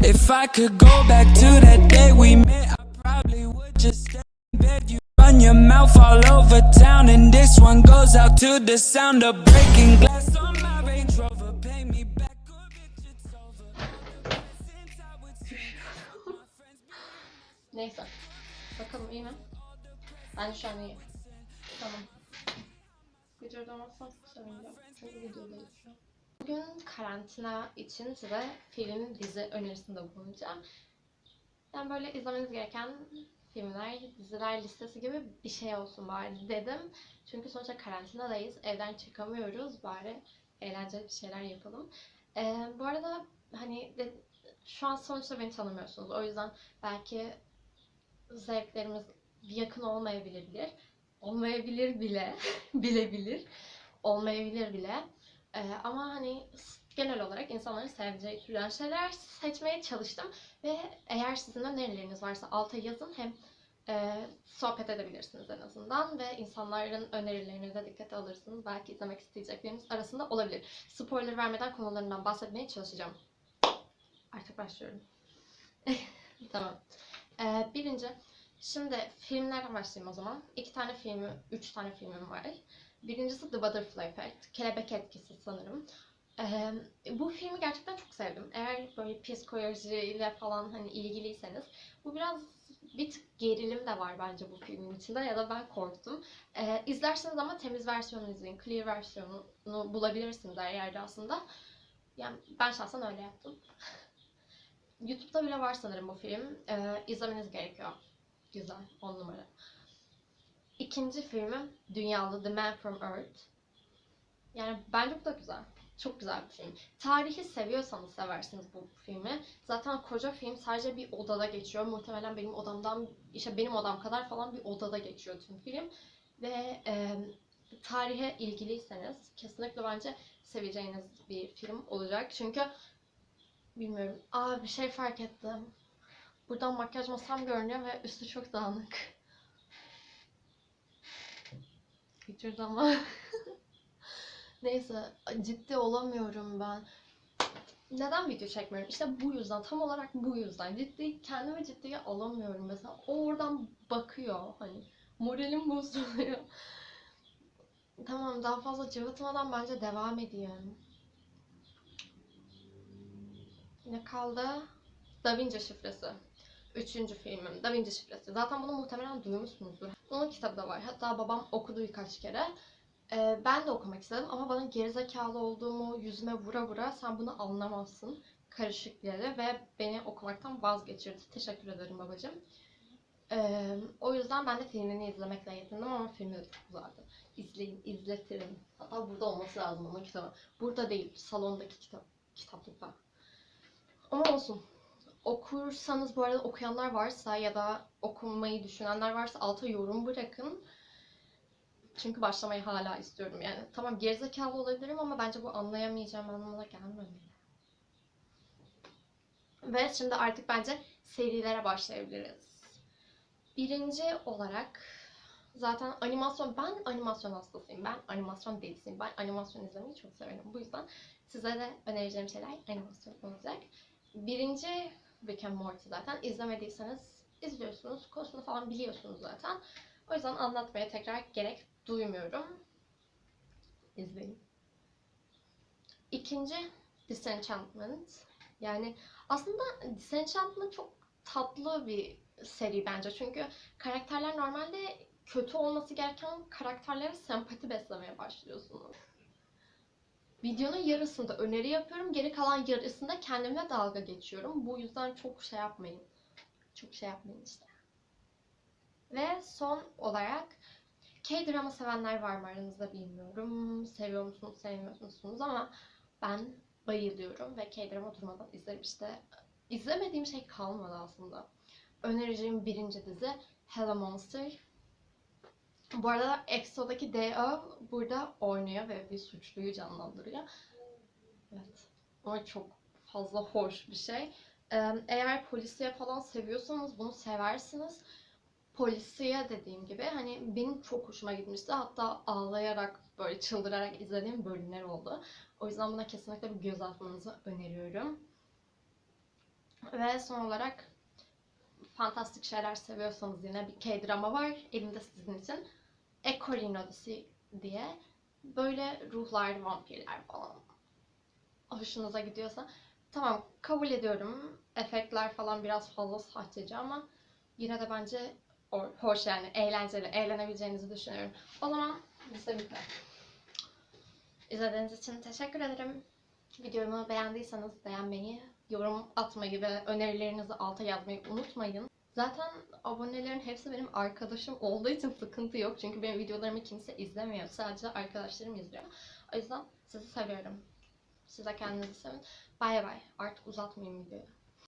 If I could go back to that day we met, I probably would just stay in bed. You run your mouth all over town, and this one goes out to the sound of breaking glass on my Range Rover. Pay me back, bitch, it's over. Tamam. Çünkü videodayız. Bugün karantina için size film, dizi önerisinde bulunacağım. Yani böyle izlemeniz gereken filmler, diziler listesi gibi bir şey olsun bari dedim. Çünkü sonuçta karantinadayız. Evden çıkamıyoruz. Bari eğlenceli bir şeyler yapalım. Ee, bu arada hani de- şu an sonuçta beni tanımıyorsunuz. O yüzden belki zevklerimiz yakın olmayabilir. Olmayabilir bile. bilebilir. Olmayabilir bile. Ee, ama hani genel olarak insanların seveceği türden şeyler seçmeye çalıştım. Ve eğer sizin de önerileriniz varsa alta yazın. Hem e, sohbet edebilirsiniz en azından. Ve insanların önerilerini de dikkate alırsınız. Belki izlemek isteyecekleriniz arasında olabilir. Spoiler vermeden konularından bahsetmeye çalışacağım. Artık başlıyorum. tamam. Ee, birinci, şimdi filmlerden başlayayım o zaman. İki tane filmi, üç tane filmim var. Birincisi The Butterfly Effect, Kelebek Etkisi sanırım. Ee, bu filmi gerçekten çok sevdim. Eğer böyle psikolojiyle falan hani ilgiliyseniz, bu biraz bir tık gerilim de var bence bu filmin içinde ya da ben korktum. Ee, izlerseniz ama temiz versiyonunu izleyin. Clear versiyonunu bulabilirsiniz her yerde aslında. Yani ben şahsen öyle yaptım. YouTube'da bile var sanırım bu film. Ee, izlemeniz gerekiyor. Güzel, on numara. İkinci filmim Dünyalı The Man From Earth. Yani bence bu da güzel. Çok güzel bir film. Tarihi seviyorsanız seversiniz bu filmi. Zaten koca film sadece bir odada geçiyor. Muhtemelen benim odamdan, işte benim odam kadar falan bir odada geçiyor tüm film. Ve e, tarihe ilgiliyseniz kesinlikle bence seveceğiniz bir film olacak. Çünkü Bilmiyorum. Aa bir şey fark ettim. Buradan makyaj masam görünüyor ve üstü çok dağınık. Bitirdi ama. Neyse ciddi olamıyorum ben. Neden video çekmiyorum? İşte bu yüzden. Tam olarak bu yüzden. Ciddi kendimi ciddiye alamıyorum. Mesela o oradan bakıyor. Hani moralim bozuluyor. Tamam daha fazla cıvıtmadan bence devam edeyim. Ne kaldı? Da Vinci Şifresi. Üçüncü filmim. Da Vinci Şifresi. Zaten bunu muhtemelen duymuşsunuzdur. Bunun kitabı da var. Hatta babam okudu birkaç kere. Ee, ben de okumak istedim ama bana gerizekalı olduğumu yüzüme vura vura sen bunu anlamazsın karışık dedi ve beni okumaktan vazgeçirdi. Teşekkür ederim babacığım. Ee, o yüzden ben de filmini izlemekle yetindim ama filmi de çok güzeldi. İzleyin, izletirim. Hatta burada olması lazım onun kitabı. Burada değil, salondaki kitap, kitaplıkta. Ama olsun. Okursanız bu arada okuyanlar varsa ya da okumayı düşünenler varsa alta yorum bırakın. Çünkü başlamayı hala istiyorum yani. Tamam gerizekalı olabilirim ama bence bu anlayamayacağım anlamına gelmemeli. Ve şimdi artık bence serilere başlayabiliriz. Birinci olarak zaten animasyon, ben animasyon hastasıyım. Ben animasyon delisiyim. Ben animasyon izlemeyi çok severim. Bu yüzden size de önereceğim şeyler animasyon olacak. Birinci Rick and Morty zaten. izlemediyseniz izliyorsunuz. Konusunu falan biliyorsunuz zaten. O yüzden anlatmaya tekrar gerek duymuyorum. İzleyin. İkinci Disenchantment. Yani aslında Disenchantment çok tatlı bir seri bence. Çünkü karakterler normalde kötü olması gereken karakterlere sempati beslemeye başlıyorsunuz. Videonun yarısında öneri yapıyorum. Geri kalan yarısında kendimle dalga geçiyorum. Bu yüzden çok şey yapmayın. Çok şey yapmayın işte. Ve son olarak K-drama sevenler var mı aranızda bilmiyorum. Seviyor musunuz, sevmiyor musunuz ama ben bayılıyorum ve K-drama durmadan izlerim işte. İzlemediğim şey kalmadı aslında. Önereceğim birinci dizi Hello Monster. Bu arada EXO'daki D.O. burada oynuyor ve bir suçluyu canlandırıyor. Evet. O çok fazla hoş bir şey. Eğer polisiye falan seviyorsanız bunu seversiniz. Polisiye dediğim gibi hani benim çok hoşuma gitmişti. Hatta ağlayarak böyle çıldırarak izlediğim bölümler oldu. O yüzden buna kesinlikle bir göz atmanızı öneriyorum. Ve son olarak fantastik şeyler seviyorsanız yine bir K-drama var elimde sizin için. Echorin Odyssey diye. Böyle ruhlar, vampirler falan. Hoşunuza gidiyorsa. Tamam kabul ediyorum. Efektler falan biraz fazla sahteci ama yine de bence hoş yani eğlenceli, eğlenebileceğinizi düşünüyorum. O zaman bize bitti. İzlediğiniz için teşekkür ederim. Videomu beğendiyseniz beğenmeyi, yorum atmayı ve önerilerinizi alta yazmayı unutmayın. Zaten abonelerin hepsi benim arkadaşım olduğu için sıkıntı yok. Çünkü benim videolarımı kimse izlemiyor. Sadece arkadaşlarım izliyor. O yüzden sizi seviyorum. Size kendinizi sevin. Bay bay. Artık uzatmayayım videoyu.